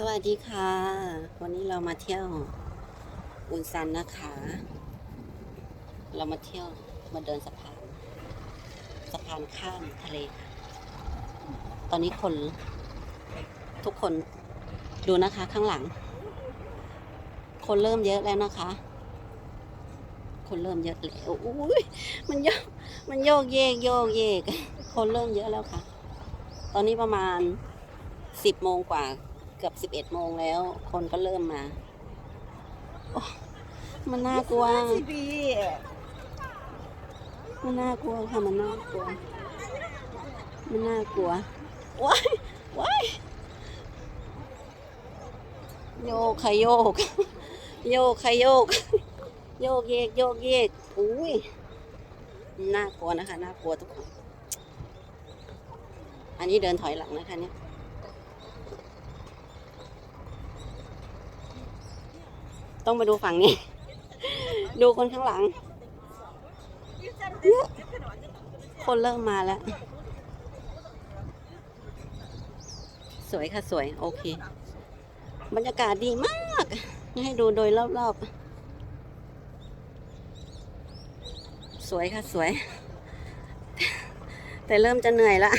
สวัสดีค่ะ วันนี้เรามาเที่ยวอุนซันนะคะ เรามาเที่ยวมาเดินสะพาน สะพานข้ามทะเลค่ะ ตอนนี้คน ทุกคนดูนะคะข้างหลัง คนเริ่มเยอะแล้วนะคะ คนเริ่มเยอะแล้วอุ้ยมันโยกมันโยกเยกโยกเยก คนเริ่มเยอะแล้วค่ะ ตอนนี้ประมาณสิบโมงกว่า เกือบสิบเอ็ดโมงแล้ว คนก็เริ่มมาโอ้มันน่ากลัว มันน่ากลัวค่ะ มันน่ากลัว มันน่ากลัว ว้าย ว้าย โยกค่ะโยก โยกค่ะโยก โยกเยก โยกเยกอุ้ย น่ากลัวนะคะ น่ากลัวทุกคน อันนี้เดินถอยหลังนะคะเนี่ย ต้องมาดูฝั่งนี้ ดูคนข้างหลังคนเริ่มมาแล้ว สวยค่ะสวย โอเค บรรยากาศดีมาก ให้ดูโดยรอบๆ สวยค่ะสวย แต่เริ่มจะเหนื่อยละ